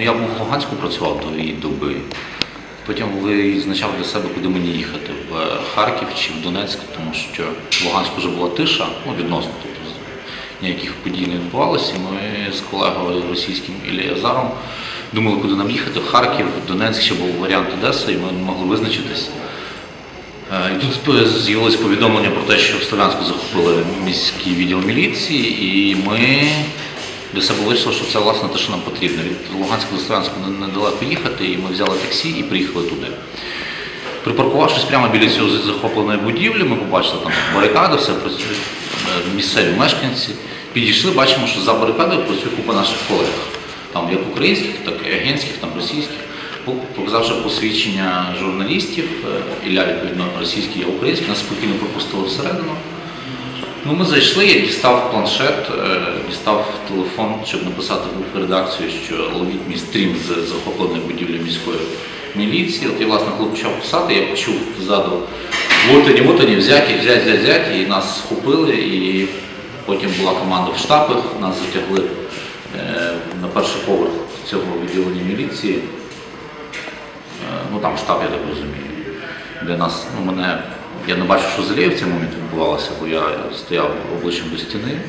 Ну, Я був в Луганську працював до її доби. Потім визначав для себе, куди мені їхати в Харків чи в Донецьк, тому що в Луганську вже була тиша, ну відносно тобто ніяких подій не відбувалося. Ми з колегою російським Ілією Азаром думали, куди нам їхати. В Харків, в Донецьк ще був варіант Одеси, і ми не могли визначитись. Е, І тут з'явилось повідомлення про те, що в Слов'янську захопили міський відділ міліції, і ми для себе вирішили, що це власне те, що нам потрібно. Від Луганська до не- недалеко їхати, і ми взяли таксі і приїхали туди. Припаркувавшись прямо біля цього захопленої будівлі, ми побачили там барикади, все працює, е, місцеві мешканці. Підійшли, бачимо, що за барикадою працює купа наших колег. Там як українських, так і агентських, там російських. Показавши посвідчення журналістів, е, Ілля, відповідно, російський, я український, нас спокійно пропустили всередину. Ну, ми зайшли, я дістав планшет, е, дістав телефон, щоб написати в редакцію, що ловіть мій стрім з захопленої будівлі міської міліції. От я, власне, коли почав писати, я почув ззаду вот они, вот они, взяті, взять, взять, взять, і нас схопили, і потім була команда в штабах, нас затягли е, на перший поверх цього відділення міліції. Е, ну там штаб, я так розумію, де нас, ну мене, я не бачив, що заліє в цей момент відбувалося, бо я стояв обличчям до стіни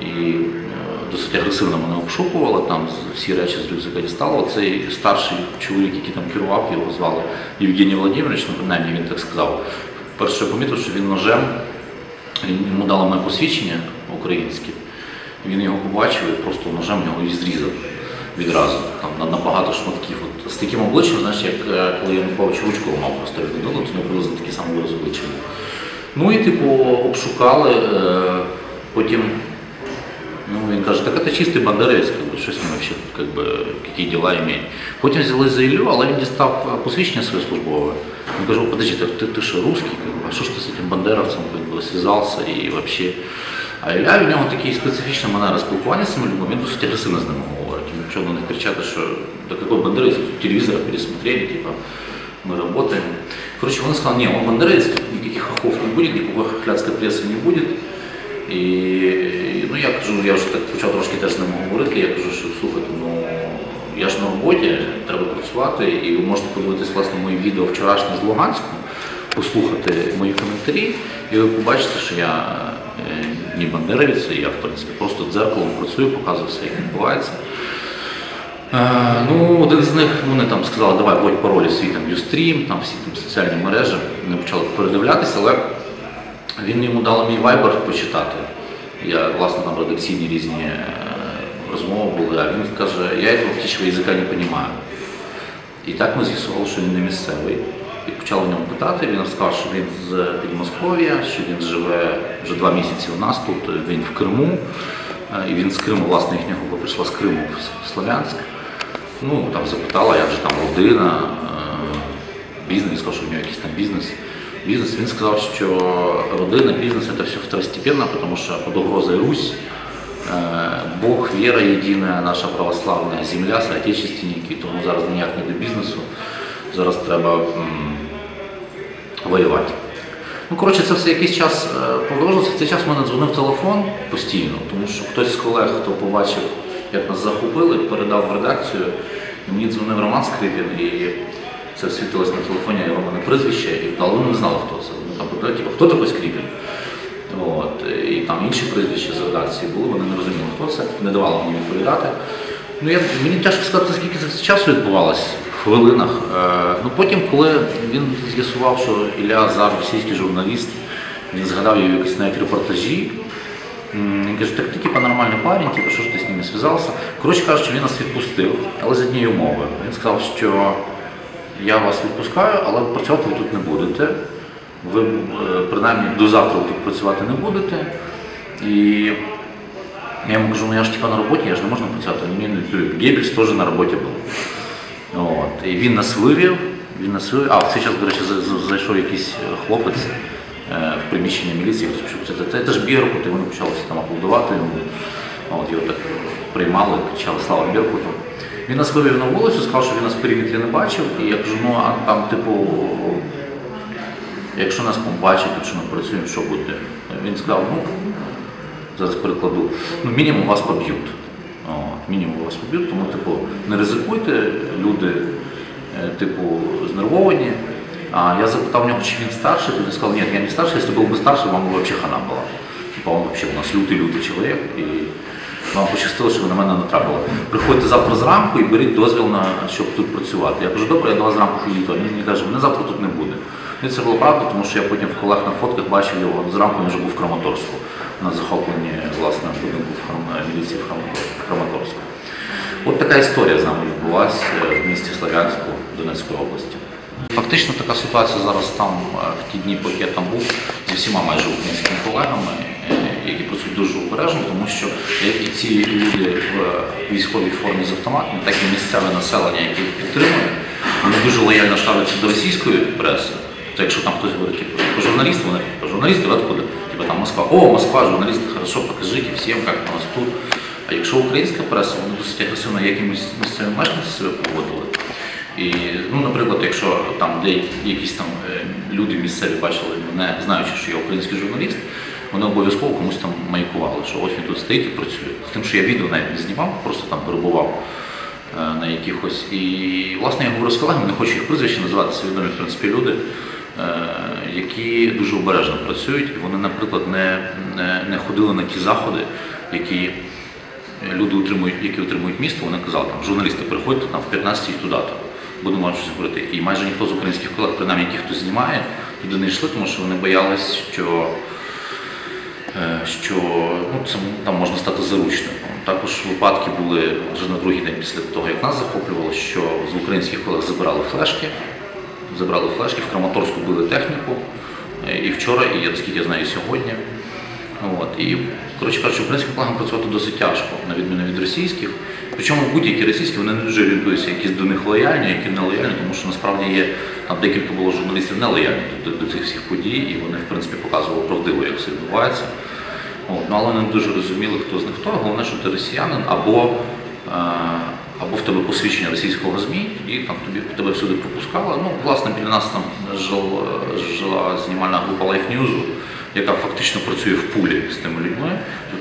і е, досить агресивно мене обшукували, там всі речі з рюкзака дістало. Цей старший чоловік, який там керував, його звали Євгеній Володимирович, ну принаймні він так сказав. Перше я помітив, що він ножем, йому дали моє посвідчення українське. Він його побачив і просто ножем його і зрізав відразу, там на, на багато шматків. От, з таким обличчям, знаєш, як е, коли Янукович ручку ламав просто віддали, то не приблизно такий самий вираз обличчя. був. Ну і типу обшукали, е, потім ну, він каже, так це чистий бандерець, как бы, що з ним вообще, как бы, які діла імеє. Потім взяли за Іллю, але він дістав е, посвідчення своє службове. Він каже, подожди, так ти, ти що, русский, как бы, а що ж ти з цим бандеровцем как бы, зв'язався і вообще. А Ілля, в нього такий специфічна манера спілкування з цими людьми, він досить агресивно з ними говорить. Він почав них кричати, що до какой бандерець, телевізор пересмотрели, типа, мы работаем. Короче, он сказал, не, он бандеровец, тут никаких охов не будет, никакой хохлядской прессы не будет. І ну, я кажу, я вже так почав трошки теж з ним говорити, я кажу, що слухайте, ну я ж на роботі, треба працювати, і ви можете подивитись власне мої відео вчорашнє з Луганську, послухати мої коментарі, і ви побачите, що я е, не бандеровець, я в принципі просто дзеркалом працюю, показую все, як відбувається. Е, ну, один з них вони там сказали, давай вводь паролі свій там Ustream, там всі там соціальні мережі, вони почали передивлятися, але він йому дав мій вайбер почитати. Я, власне, там редакційні різні е, розмови були, а він каже, я птичого язика не розумію. І так ми з'ясували, що він не місцевий. І почали в ньому питати, він розказав, що він з Підмосков'я, що він живе вже два місяці у нас тут, він в Криму. Е, І він з Криму, власне, їхня група прийшла з Криму в Слов'янськ. Ну, там запитала, як же там родина, е, бізнес, сказав, що в нього якийсь там бізнес. Бізнес, він сказав, що родина, бізнес це все второстепенно, тому що під угрозою Русь, е, Бог, віра єдина, наша православна земля, соотечественники, тому зараз ніяк не до бізнесу. Зараз треба воювати. Ну, коротше, це все якийсь час е, продовжилося. В цей час в мене дзвонив телефон постійно, тому що хтось з колег, хто побачив, як нас захопили, передав в редакцію. І Мені дзвонив Роман Скрипін, і це світилось на телефоні його мене прізвище, і але вони не знали, хто це. Вони там питали, типу, хто такий Скрипін? От, і там інші прізвища з редакції були, вони не розуміли, хто це, не давали мені відповідати. Ну, я, мені тяжко сказати, скільки це часу відбувалось в хвилинах. Е, ну, потім, коли він з'ясував, що Ілля Азар, російський журналіст, він згадав його якось навіть репортажі. Він каже, так ти типа нормальний парень, типу, що ж ти з ними зв'язався. Коротше кажучи, він нас відпустив, але з однієї умови. Він сказав, що я вас відпускаю, але працювати ви тут не будете. Ви е, принаймні до завтра тут працювати не будете. І я йому кажу, ну я ж типа на роботі, я ж не можна працювати. Мені не. Геббельс теж на роботі був. Він нас вивів, він нас вивів. А в цей час, до речі, за- за- зайшов якийсь е, хлопець е, в приміщення міліції, хтось почав це, це ж Беркут, і вони почали там аплодувати йому. От, його так приймали, кричали Слава Беркуту. Він нас вивів на вулицю, сказав, що він нас в периметрі не бачив, і я кажу, ну а там, типу, якщо нас побачать, тут що ми працюємо, що буде? Він сказав, ну, зараз перекладу, ну мінімум вас поб'ють. Мінімум вас поб'ють, тому типу, не ризикуйте, люди типу, знервовані. А я запитав нього, чи він старший, то він сказав, ні, я не старший, якщо був би старший, вам би взагалі хана була. Типа він взагалі у нас лютий лютий чоловік. І вам пощастило, що ви на мене не трапили. Приходьте завтра зранку і беріть дозвіл на щоб тут працювати. Я кажу, добре, я до вас зранку приїду. Він мені каже, мене завтра тут не буде. І це було правда, тому що я потім в колег на фотках бачив його. Зранку він вже був в Краматорську на захопленні власне будинку Храм- міліції в Краматорську. От така історія з нами відбулася е, в місті Слов'янську Донецької області. Фактично така ситуація зараз там е, в ті дні, поки я там був, зі всіма майже українськими колегами, е, які працюють дуже обережно, тому що як і ці люди в військовій формі з автоматами, так і місцеве населення, яке їх підтримує, вони дуже лояльно ставляться до російської преси. То якщо там хтось говорить, типу, «Ви журналісти, вони типу, журналісти, ви откуда? Типу там Москва, о, Москва, журналісти, хорошо, покажіть всім, як у нас тут. А якщо українська преса, вони досить агресивно якимось місцевим мешканцям себе поводили. І, ну, наприклад, якщо там деякі якісь там е, люди місцеві бачили мене, знаючи, що я український журналіст, вони обов'язково комусь там маякували, що ось він тут стоїть і працює. З тим, що я відео навіть не знімав, просто там перебував е, на якихось. І власне я говорю з колегами, не хочу їх прізвища називати, це відомі в принципі люди, е, які дуже обережно працюють, і вони, наприклад, не, не, не ходили на ті заходи, які люди утримують, які утримують місто, вони казали, там, журналісти, приходьте там в 15 туди-то, будемо щось говорити. І майже ніхто з українських колег, принаймні ті, хто знімає, туди не йшли, тому що вони боялись, що, е, що ну, це, там можна стати заручником. Також випадки були вже на другий день після того, як нас захоплювали, що з українських колег забирали флешки, забрали флешки, в Краматорську били техніку. І вчора, і я, наскільки я знаю, і сьогодні. От. І, коротше кажучи, українським колегам працювати досить тяжко, на відміну від російських. Причому будь-які російські вони не дуже орієнтуються, які до них лояльні, які не лояльні, тому що насправді є там декілька було журналістів не лояльних до, до цих всіх подій, і вони, в принципі, показували правдиво, як все відбувається. От. Ну, але не дуже розуміли, хто з них хто. Головне, що ти росіянин або, е, або в тебе посвідчення російського ЗМІ, і там тобі тебе всюди пропускали. Ну, власне, біля нас там жил, жила знімальна група Life News, яка фактично працює в пулі з тими людьми.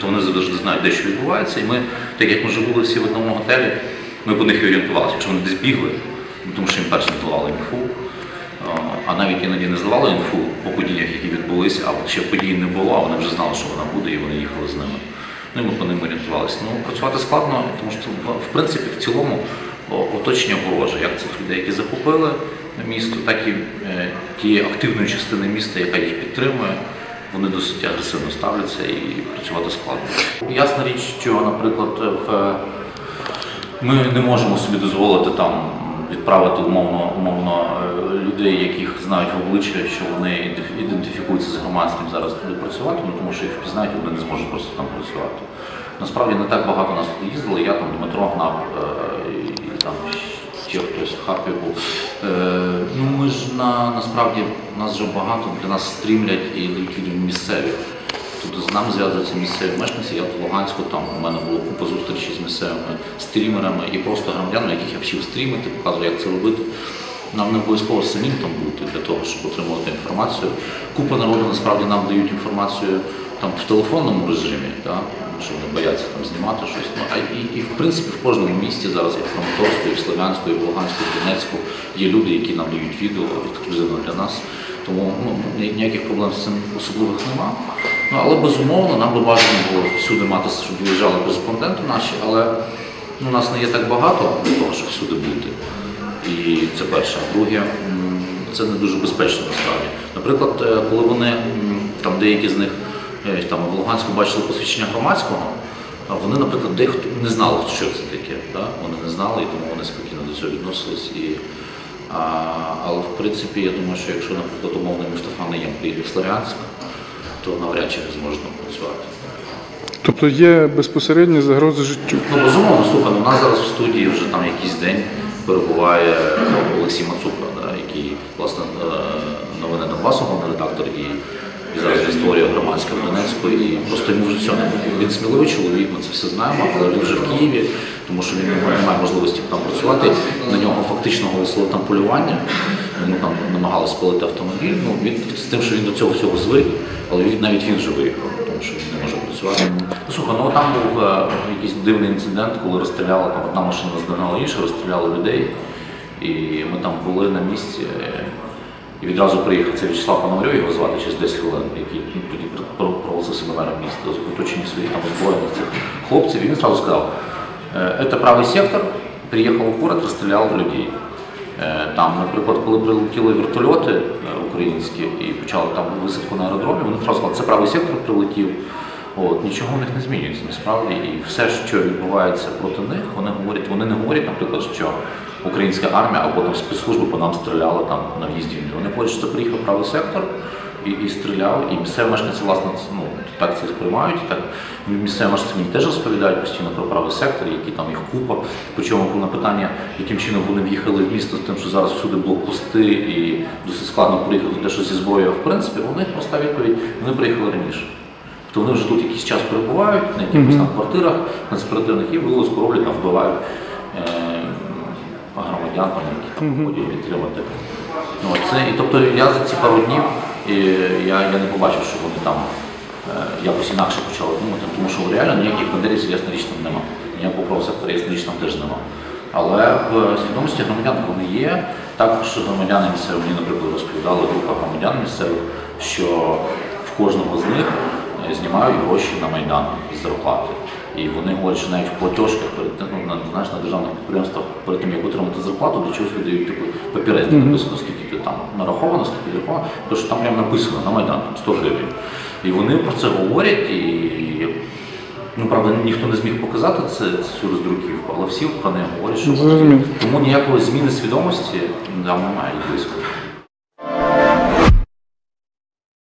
Тобто вони завжди знають, де що відбувається. І ми, так як ми вже були всі в одному готелі, ми по них і орієнтувалися. Якщо вони десь бігли, тому що їм перш здавали інфу, а, навіть іноді не здавали інфу по подіях, які відбулися, а ще подій не було, а вони вже знали, що вона буде, і вони їхали з ними. Ну і ми по ним орієнтувалися. Ну, працювати складно, тому що в- в принципі в цілому оточення вороже, як цих людей, які захопили місто, так і е, тієї активної частини міста, яка їх підтримує. Вони досить агресивно ставляться і працювати складно. Ясна річ, що, наприклад, в ми не можемо собі дозволити там відправити умовно, умовно е, людей, яких знають в обличчя, що вони ідентифікуються з громадським зараз туди працювати, ну, тому що їх впізнають, вони не зможуть просто там працювати. Насправді не так багато нас туди їздили. Я там Дмитро Гнап е, і там ще хтось в ну ми ж на насправді нас вже багато для нас стрімлять і людям місцеві. Тобто з нами зв'язуються місцеві мешканці. Я в Луганську там у мене було купа зустрічей з місцевими стрімерами і просто громадянами, яких я вчив стрімити, показую, як це робити. Нам не обов'язково самим там бути для того, щоб отримувати інформацію. Купа народу насправді нам дають інформацію там в телефонному режимі, да? Що вони бояться там знімати щось. Ну, а і, і в принципі в кожному місті зараз і в Краматорську, і в Слов'янську, і в Луганську, і в Донецьку є люди, які нам дають відео ексклюзивно для нас. Тому ну, ніяких проблем з цим особливих нема. Ну, але безумовно нам би бажано було всюди мати, щоб виїжджали кореспонденти наші, але ну, нас не є так багато для того, щоб всюди бути. І це перше. Друге, це не дуже безпечно насправді. Наприклад, е, коли вони там деякі з них там в Луганську бачили посвідчення громадського, а вони, наприклад, дехто не знали, що це таке. Да? Вони не знали, і тому вони спокійно до цього відносились. І, а, але в принципі, я думаю, що якщо, наприклад, умовний Мустафа Наєм приїде в Слов'янськ, то навряд чи він зможе там працювати. Тобто є безпосередні загрози життю. Ну, безумовно, слухай, ну, у нас зараз в студії вже там якийсь день перебуває Олексій Мацука, да, який, власне, е, новини Донбасу, головний редактор і, і він створює громадське в Донецьку. І просто йому вже все не він сміливий чоловік, ми це все знаємо, але він вже в Києві, тому що він не має- можливості там працювати. На нього фактично оголосили там полювання. Йому там намагалися спалити автомобіль. Ну, він з тим, що він до цього всього звик, але він навіть він вже виїхав. тому що він не може працювати. Ну, слухай, ну там був е, якийсь дивний інцидент, коли розстріляла там одна машина здогнала іншу, розстріляли людей. І ми там були на місці. І відразу приїхав це В'ячеслав Пономарьов, його звати через 10 хвилин, який ну, тоді про- проголосив себе мером міста в оточенні своїх там озброєних цих хлопців. І він одразу сказав, «Е, це правий сектор, приїхав в город, розстріляв людей. Е, Там, наприклад, коли прилетіли вертольоти е, українські і почали там висадку на аеродромі, вони одразу сказали, це правий сектор прилетів. От, нічого в них не змінюється насправді. І все, що відбувається проти них, вони говорять, вони не говорять, наприклад, що українська армія або там спецслужби по нам стріляли там на в'їзді. Вони говорять, що це приїхав правий сектор і, і стріляв. І місцеві мешканці, власне, ну, так це сприймають. Так місцеві мешканці мені теж розповідають постійно про правий сектор, які там їх купа. Причому на питання, яким чином вони в'їхали в місто з тим, що зараз всюди блокпости і досить складно приїхати те, що зі зброєю. В принципі, них проста відповідь, вони приїхали раніше. Тобто вони вже тут якийсь час перебувають на якихось там квартирах конспіративних і вилазку роблять, там вбивають громадян, які там ходять підтримати. Ну, це, і, тобто я за ці пару днів і, я, я не побачив, що вони там е, якось інакше почали думати, тому що реально ніяких бандерівців ясна річ там нема. Ніякого правосектора там теж нема. Але в свідомості громадян вони є. Також громадяни місцеві мені, наприклад, розповідали група громадян місцевих, що в кожного з них е, знімають гроші на Майдан з зарплати. І вони говорять, що навіть в платіжках перед тим, ну, на, знаєш, на державних підприємствах перед тим, як отримати зарплату, для чогось видають таку папірець, де написано, скільки ти там нараховано, скільки нараховано, тому що там прямо написано на Майдан, там 100 гривень. І вони про це говорять, і ну, правда, ніхто не зміг показати це, цю роздруківку, але всі про неї говорять, що Зрозуміло. тому ніякої зміни свідомості там немає близько.